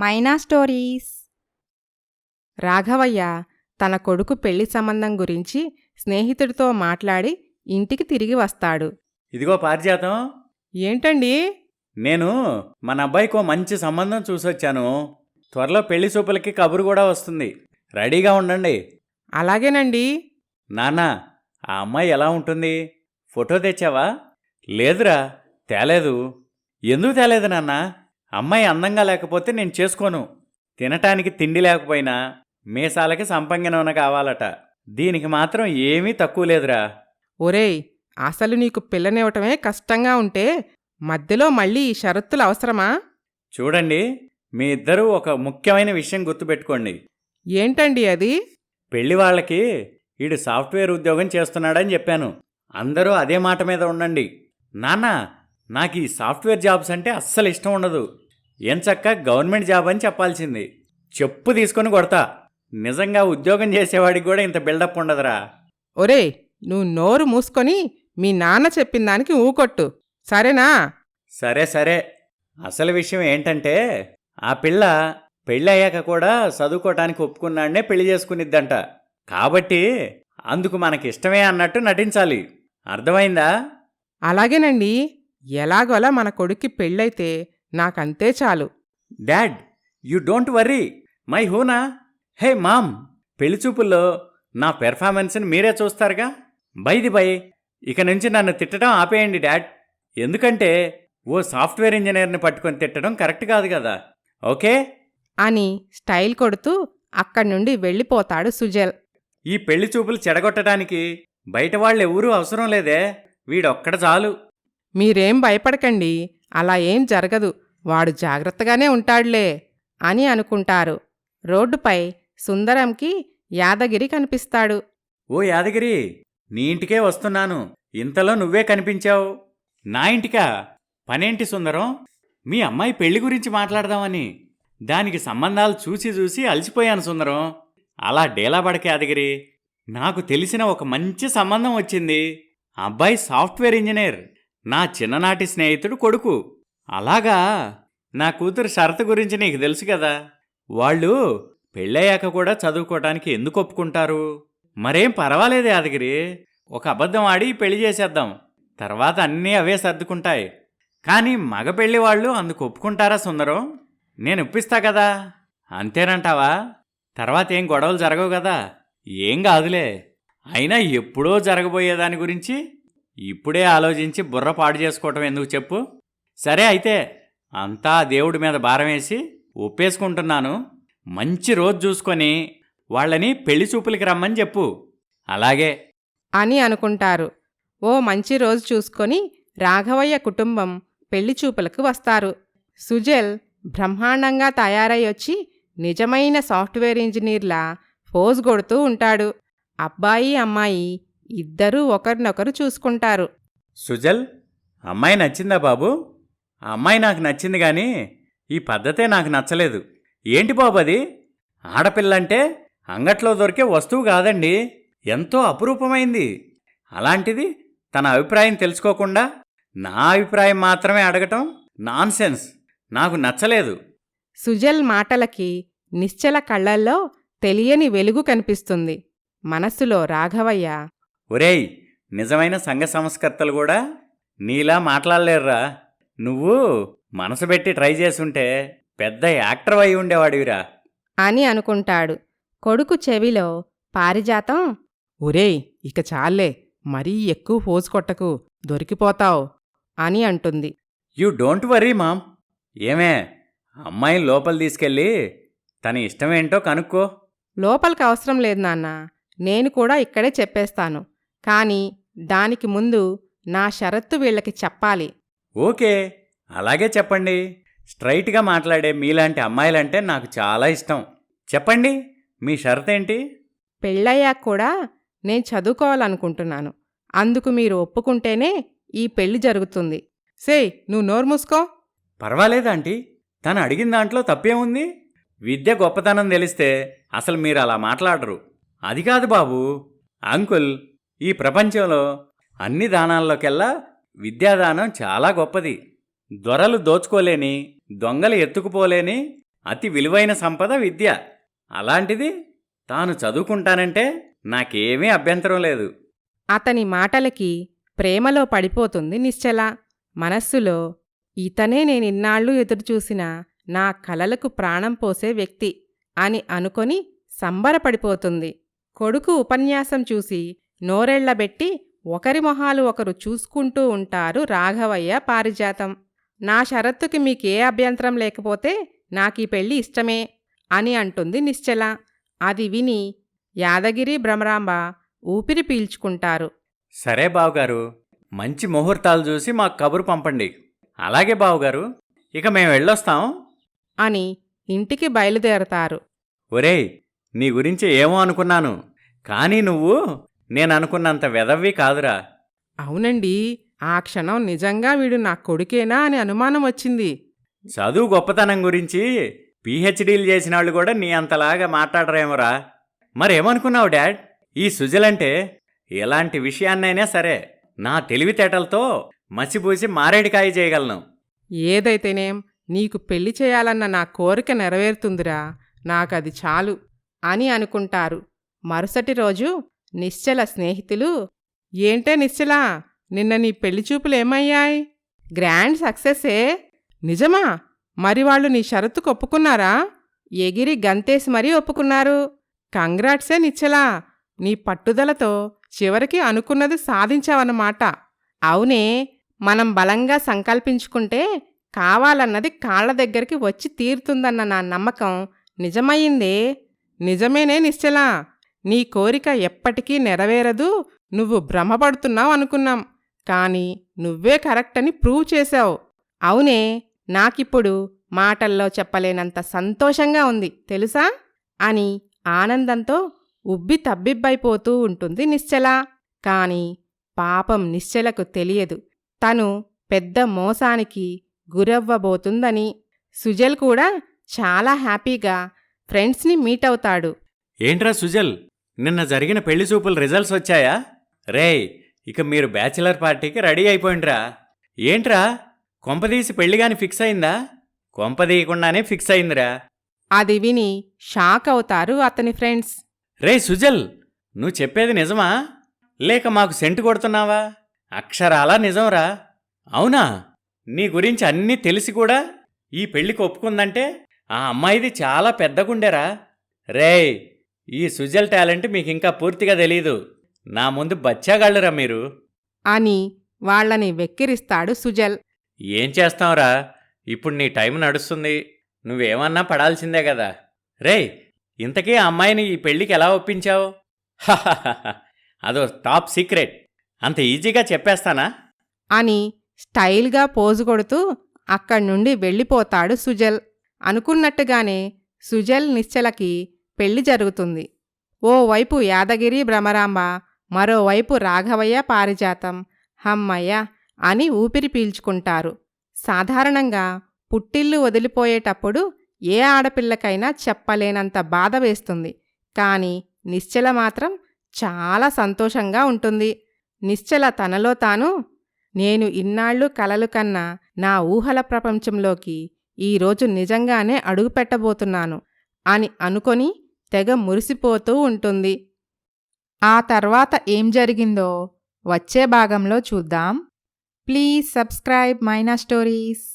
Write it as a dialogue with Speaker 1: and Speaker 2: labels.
Speaker 1: మైనా stories. Raghavayya తన కొడుకు పెళ్ళి సంబంధం గురించి స్నేహితుడితో మాట్లాడి ఇంటికి తిరిగి వస్తాడు.
Speaker 2: ఇదిగో పారిజాతం.
Speaker 1: ఏంటండి?
Speaker 2: నేను మన అబ్బాయికో మంచి సంబంధం చూసొచ్చాను. త్వరలో పెళ్ళి చూపులకి కబురు కూడా వస్తుంది. రెడీగా ఉండండి.
Speaker 1: అలాగేనండి.
Speaker 2: నాన్న ఆ అమ్మాయి ఎలా ఉంటుంది? ఫోటో తెచ్చావా? లేదురా తేలేదు. ఎందుకు తేలేదు నాన్న? అమ్మాయి అందంగా లేకపోతే నేను చేసుకోను. తినటానికి తిండి లేకపోయినా మీసాలకి సంపంగినవన కావాలట. దీనికి మాత్రం ఏమీ తక్కువ లేదురా.
Speaker 1: ఒరేయ్ అసలు నీకు పిల్లనివ్వటమే కష్టంగా ఉంటే మధ్యలో మళ్ళీ ఈ షరతులు అవసరమా?
Speaker 2: చూడండి మీ ఇద్దరూ ఒక ముఖ్యమైన విషయం గుర్తుపెట్టుకోండి.
Speaker 1: ఏంటండి అది?
Speaker 2: పెళ్ళి వాళ్ళకి ఈడు సాఫ్ట్వేర్ ఉద్యోగం చేస్తున్నాడని చెప్పాను. అందరూ అదే మాట మీద ఉండండి. నాన్న నాకు ఈ సాఫ్ట్వేర్ జాబ్స్ అంటే అస్సలు ఇష్టం ఉండదు. ఎంచక్క గవర్నమెంట్ జాబ్ అని చెప్పాల్సింది. చెప్పు తీసుకొని కొడతా. నిజంగా ఉద్యోగం చేసేవాడికి కూడా ఇంత బిల్డప్ ఉండదురా.
Speaker 1: ఒరేయ్ నువ్వు నోరు మూసుకొని మీ నాన్న చెప్పిన దానికి ఊకొట్టు సరేనా?
Speaker 2: సరే సరే. అసలు విషయం ఏంటంటే ఆ పిల్ల పెళ్ళయ్యాక కూడా చదువుకోవటానికి ఒప్పుకున్నాడనే పెళ్ళి చేసుకునిద్దంట. కాబట్టి అందుకు మనకిష్టమే అన్నట్టు నటించాలి. అర్థమైందా?
Speaker 1: అలాగేనండి. ఎలాగోలా మన కొడుక్కి పెళ్ళైతే నాకంతే చాలు.
Speaker 2: డాడ్ యు డోంట్ వర్రీ మై హూనా? హే మామ్ పెళ్ళి చూపుల్లో నా పెర్ఫార్మెన్స్ని మీరే చూస్తారుగా? బైది బై ఇక నుంచి నన్ను తిట్టడం ఆపేయండి డాడ్. ఎందుకంటే ఓ సాఫ్ట్వేర్ ఇంజనీర్ని పట్టుకొని తిట్టడం కరెక్ట్ కాదు కదా. ఓకే?
Speaker 1: అని స్టైల్ కొడుతూ అక్కడి నుండి వెళ్ళిపోతాడు సుజల్.
Speaker 2: ఈ పెళ్ళి చూపులు చెడగొట్టడానికి బయట వాళ్ళు ఎవరూ అవసరం లేదే. వీడొక్కడ చాలు.
Speaker 1: మీరేం భయపడకండి. అలా ఏం జరగదు. వాడు జాగ్రత్తగానే ఉంటాడులే అని అనుకుంటారు. రోడ్డుపై సుందరంకి యాదగిరి కనిపిస్తాడు.
Speaker 2: ఓ యాదగిరి నీ ఇంటికే వస్తున్నాను. ఇంతలో నువ్వే కనిపించావు. నా ఇంటికా? పనేంటి సుందరం? మీ అమ్మాయి పెళ్ళి గురించి మాట్లాడదామని. దానికి సంబంధాలు చూసి చూసి అలసిపోయాను సుందరం. అలా డేలా యాదగిరి. నాకు తెలిసిన ఒక మంచి సంబంధం వచ్చింది. అబ్బాయి సాఫ్ట్వేర్ ఇంజనీర్. నా చిన్ననాటి స్నేహితుడు కొడుకు. అలాగా? నా కూతురు షరతు గురించి నీకు తెలుసు కదా. వాళ్ళు పెళ్ళయ్యాక కూడా చదువుకోవటానికి ఎందుకు ఒప్పుకుంటారు? మరేం పర్వాలేదు యాదగిరి. ఒక అబద్ధం ఆడి పెళ్ళి చేసేద్దాం. తర్వాత అన్నీ అవే సర్దుకుంటాయి. కానీ మగ పెళ్ళి వాళ్ళు అందుకు ఒప్పుకుంటారా సుందరం? నేను ఒప్పిస్తా కదా. అంతేనంటావా? తర్వాత ఏం గొడవలు జరగవు కదా. ఏం కాదులే. అయినా ఎప్పుడో జరగబోయే దాని గురించి ఇప్పుడే ఆలోచించి బుర్ర పాడు చేసుకోవటం ఎందుకు చెప్పు. సరే అయితే అంతా దేవుడి మీద భారం వేసి ఒప్పేసుకుంటున్నాను. మంచి రోజు చూసుకొని వాళ్ళని పెళ్ళి చూపులకి రమ్మని చెప్పు. అలాగే.
Speaker 1: అని అనుకుంటారు. ఓ మంచి రోజు చూసుకొని రాఘవయ్య కుటుంబం పెళ్ళి చూపులకు వస్తారు. సుజల్ బ్రహ్మాండంగా తయారై వచ్చి నిజమైన సాఫ్ట్వేర్ ఇంజనీర్లా ఫోజ్ కొడుతూ ఉంటాడు. అబ్బాయి అమ్మాయి ఇద్దరూ ఒకరినొకరు చూసుకుంటారు.
Speaker 2: సుజల్ అమ్మాయి నచ్చిందా బాబు? ఆ అమ్మాయి నాకు నచ్చింది కానీ ఈ పద్ధతే నాకు నచ్చలేదు. ఏంటి బాబు అది? ఆడపిల్లంటే అంగట్లో దొరికే వస్తువు కాదండి. ఎంతో అపురూపమైంది. అలాంటిది తన అభిప్రాయం తెలుసుకోకుండా నా అభిప్రాయం మాత్రమే అడగటం నాన్సెన్స్. నాకు నచ్చలేదు.
Speaker 1: సుజల్ మాటలకి నిశ్చల కళ్ళల్లో తెలియని వెలుగు కనిపిస్తుంది. మనస్సులో రాఘవయ్య
Speaker 2: ఒరేయ్ నిజమైన సంఘ సంస్కర్తలు కూడా నీలా మాట్లాడలేరురా. నువ్వు మనసు పెట్టి ట్రై చేసుంటే పెద్ద యాక్టర్ అయి ఉండేవాడివిరా.
Speaker 1: అని అనుకుంటాడు. కొడుకు చెవిలో పారిజాతం? ఒరేయ్ ఇక చాలే మరీ ఎక్కువ ఫోజు కొట్టకు దొరికిపోతావు అని అంటుంది.
Speaker 2: You don't worry mom. ఏమే అమ్మాయిని లోపల తీసుకెళ్ళి తన ఇష్టమేంటో కనుక్కో.
Speaker 1: లోపలికి అవసరం లేదు నాన్న నేను కూడా ఇక్కడే చెప్పేస్తాను. కానీ దానికి ముందు నా షరత్తు వీళ్ళకి చెప్పాలి.
Speaker 2: ఓకే అలాగే చెప్పండి. స్ట్రైట్గా మాట్లాడే మీలాంటి అమ్మాయిలంటే నాకు చాలా ఇష్టం. చెప్పండి మీ షరత్ ఏంటి
Speaker 1: పెళ్ళయ్యాక కూడా నేను చదువుకోవాలనుకుంటున్నాను. అందుకు మీరు ఒప్పుకుంటేనే ఈ పెళ్ళి జరుగుతుంది. సేయ్ నువ్వు నోరు మూసుకో.
Speaker 2: పర్వాలేదు ఆంటీ. తను అడిగిన దాంట్లో తప్పేముంది? విద్య గొప్పతనం తెలిస్తే అసలు మీరు అలా మాట్లాడరు. అది కాదు బాబు. అంకుల్ ఈ ప్రపంచంలో అన్ని దానాల్లోకెల్లా విద్యాదానం చాలా గొప్పది. దొరలు దోచుకోలేని దొంగలు ఎత్తుకుపోలేని అతి విలువైన సంపద విద్య. అలాంటిది తాను చదువుకుంటానంటే నాకేమీ అభ్యంతరం లేదు.
Speaker 1: అతని మాటలకి ప్రేమలో పడిపోతుంది నిశ్చల. మనస్సులో ఇతనే నేనిన్నాళ్ళు ఎదురుచూసిన నా కలలకు ప్రాణం పోసే వ్యక్తి అని అనుకొని సంబరపడిపోతుంది. కొడుకు ఉపన్యాసం చూసి నోరెళ్ళబెట్టి ఒకరి మొహాలు ఒకరు చూసుకుంటూ ఉంటారు రాఘవయ్య పారిజాతం. నా షరత్తుకి మీకే అభ్యంతరం లేకపోతే నాకీ పెళ్ళి ఇష్టమే అని అంటుంది నిశ్చల. అది విని యాదగిరి భ్రమరాంబ ఊపిరి పీల్చుకుంటారు.
Speaker 2: సరే బావగారు మంచి ముహూర్తాలు చూసి మాకు కబురు పంపండి. అలాగే బావగారు ఇక మేము వెళ్ళొస్తాం?
Speaker 1: అని ఇంటికి బయలుదేరతారు.
Speaker 2: ఒరేయ్ నీ గురించి ఏమో అనుకున్నాను. కానీ నువ్వు నేను అనుకున్నంత వెదవ్వి కాదురా.
Speaker 1: అవునండి ఆ క్షణం నిజంగా వీడు నా కొడుకేనా అని అనుమానం వచ్చింది.
Speaker 2: చదువు గొప్పతనం గురించి పీహెచ్డీలు చేసిన వాళ్ళు కూడా నీ అంతలాగా మాట్లాడరేమోరా. మరేమనుకున్నావు డాడ్? ఈ సుజలంటే ఎలాంటి విషయాన్నైనా సరే నా తెలివితేటలతో మసిపూసి మారేడికాయ చేయగలను.
Speaker 1: ఏదైతేనేం నీకు పెళ్ళి చేయాలన్న నా కోరిక నెరవేరుతుందిరా. నాకది చాలు అని అనుకుంటారు. మరుసటి రోజు నిశ్చల స్నేహితులు. ఏంటే నిశ్చలా నిన్న నీ పెళ్ళి చూపులు ఏమయ్యాయి? గ్రాండ్ సక్సెస్సే నిజమా? మరి వాళ్ళు నీ షరతుకు ఒప్పుకున్నారా ఎగిరి గంతేసి మరీ ఒప్పుకున్నారు. కంగ్రాట్సే నిశ్చలా నీ పట్టుదలతో చివరికి అనుకున్నది సాధించావన్నమాట. అవునే మనం బలంగా సంకల్పించుకుంటే కావాలన్నది కాళ్ళ దగ్గరికి వచ్చి తీరుతుందన్న నా నమ్మకం నిజమయ్యిందే? నిజమేనే నిశ్చలా. నీ కోరిక ఎప్పటికీ నెరవేరదు. నువ్వు భ్రమపడుతున్నావు అనుకున్నాం. కానీ నువ్వే కరెక్ట్ అని ప్రూవ్ చేశావు. అవునే నాకిప్పుడు మాటల్లో చెప్పలేనంత సంతోషంగా ఉంది తెలుసా? అని ఆనందంతో ఉబ్బి తబ్బిబ్బైపోతూ ఉంటుంది నిశ్చల. కాని పాపం నిశ్చలకు తెలియదు. తను పెద్ద మోసానికి గురవ్వబోతుందని సుజల్ కూడా చాలా హ్యాపీగా ఫ్రెండ్స్ని మీట్ అవుతాడు.
Speaker 2: ఏంట్రా సుజల్? నిన్న జరిగిన పెళ్ళి చూపుల రిజల్ట్స్ వచ్చాయా? రేయ్ ఇక మీరు బ్యాచిలర్ పార్టీకి రెడీ అయిపోయిండ్రా. ఏంట్రా? కొంపదీసి పెళ్ళిగాని ఫిక్స్ అయిందా? కొంపదీయకుండానే ఫిక్స్ అయిందిరా.
Speaker 1: అది విని షాక్ అవుతారు అతని ఫ్రెండ్స్
Speaker 2: రే సుజల్ నువ్వు చెప్పేది నిజమా? లేక మాకు సెంటు కొడుతున్నావా? అక్షరాలా నిజంరా? అవునా? నీ గురించి అన్నీ తెలిసి కూడా ఈ పెళ్ళికి ఒప్పుకుందంటే ఆ అమ్మాయిది చాలా పెద్ద గుండెరా రేయ్ ఈ సుజల్ టాలెంట్ మీకు ఇంకా పూర్తిగా తెలీదు. నా ముందు బచ్చాగాళ్ళురా మీరు.
Speaker 1: అని వాళ్ళని వెక్కిరిస్తాడు సుజల్.
Speaker 2: ఏం చేస్తావురా? ఇప్పుడు నీ టైం నడుస్తుంది. నువ్వేమన్నా పడాల్సిందే కదా. రేయ్ ఇంతకీ ఆ అమ్మాయిని ఈ పెళ్ళికి ఎలా ఒప్పించావు? అదో టాప్ సీక్రెట్. అంత ఈజీగా చెప్పేస్తానా?
Speaker 1: అని స్టైల్గా పోజు కొడుతూ అక్కడి నుండి వెళ్ళిపోతాడు సుజల్. అనుకున్నట్టుగానే సుజల్ నిశ్చలకి పెళ్ళి జరుగుతుంది. ఓవైపు యాదగిరి భ్రమరాంబ మరోవైపు రాఘవయ్య పారిజాతం. హమ్మయ్య! అని ఊపిరి పీల్చుకుంటారు. సాధారణంగా పుట్టిల్లు వదిలిపోయేటప్పుడు ఏ ఆడపిల్లకైనా చెప్పలేనంత బాధ వేస్తుంది. కానీ నిశ్చల మాత్రం చాలా సంతోషంగా ఉంటుంది. నిశ్చల తనలో తాను నేను ఇన్నాళ్ళు కలలు కన్నా నా ఊహల ప్రపంచంలోకి ఈరోజు నిజంగానే అడుగుపెట్టబోతున్నాను అని అనుకొని తెగ మురిసిపోతూ ఉంటుంది. ఆ తర్వాత ఏం జరిగిందో వచ్చే భాగంలో చూద్దాం. Please subscribe Maina stories.